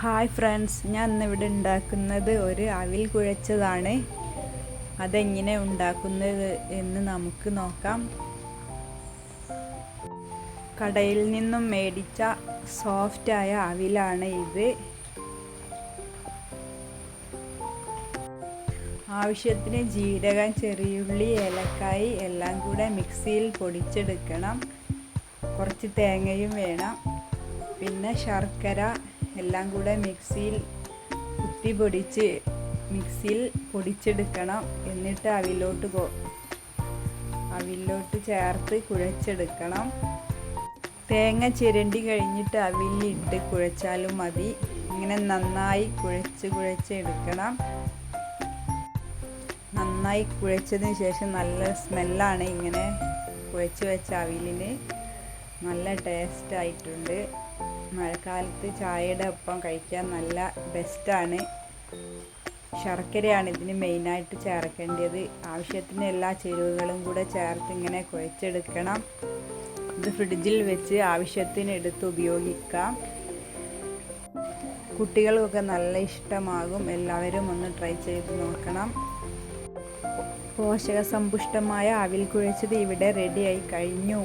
Hi friends ഞാൻ ഇന്ന് ഇവിടെ ഉണ്ടാക്കുന്നത് ഒരു അവിൽ കുഴച്ചതാണ്. അതെങ്ങനെ ഉണ്ടാക്കുന്നത് എന്ന് നമുക്ക് നോക്കാം. കടയിൽ നിന്നും മേടിച്ച സോഫ്റ്റായ അവിലാണ് ഇത്. ആവശ്യത്തിന് ജീരകം ചെറിയുള്ളി ഏലക്കായി എല്ലാം കൂടെ മിക്സിയിൽ പൊടിച്ചെടുക്കണം. കുറച്ച് തേങ്ങയും വേണം. പിന്നെ ശർക്കര എല്ലാം കൂടെ മിക്സിയിൽ കുത്തി പൊടിച്ച് മിക്സിയിൽ പൊടിച്ചെടുക്കണം. എന്നിട്ട് അവിലോട്ട് പോ അവിലോട്ട് ചേർത്ത് കുഴച്ചെടുക്കണം. തേങ്ങ ചിരണ്ടി കഴിഞ്ഞിട്ട് അവിലിട്ട് കുഴച്ചാലും മതി. ഇങ്ങനെ നന്നായി കുഴച്ച് കുഴച്ചെടുക്കണം നന്നായി കുഴച്ചതിന് ശേഷം നല്ല സ്മെല്ലാണ് ഇങ്ങനെ കുഴച്ച് വെച്ച അവിലിന്. നല്ല ടേസ്റ്റ് ആയിട്ടുണ്ട്. മഴക്കാലത്ത് ചായയുടെ ഒപ്പം കഴിക്കാൻ നല്ല ബെസ്റ്റാണ് ശർക്കരയാണ് ഇതിന് മെയിനായിട്ട് ചേർക്കേണ്ടത്. ആവശ്യത്തിന് എല്ലാ ചേരുവകളും കൂടെ ചേർത്ത് ഇങ്ങനെ കുഴച്ചെടുക്കണം. ഇത് ഫ്രിഡ്ജിൽ വെച്ച് ആവശ്യത്തിന് എടുത്ത് ഉപയോഗിക്കാം. കുട്ടികൾക്കൊക്കെ നല്ല ഇഷ്ടമാകും. എല്ലാവരും ഒന്ന് ട്രൈ ചെയ്ത് നോക്കണം. പോഷകസമ്പുഷ്ടമായ അവിൽ കുഴച്ചത് ഇവിടെ റെഡിയായി കഴിഞ്ഞു.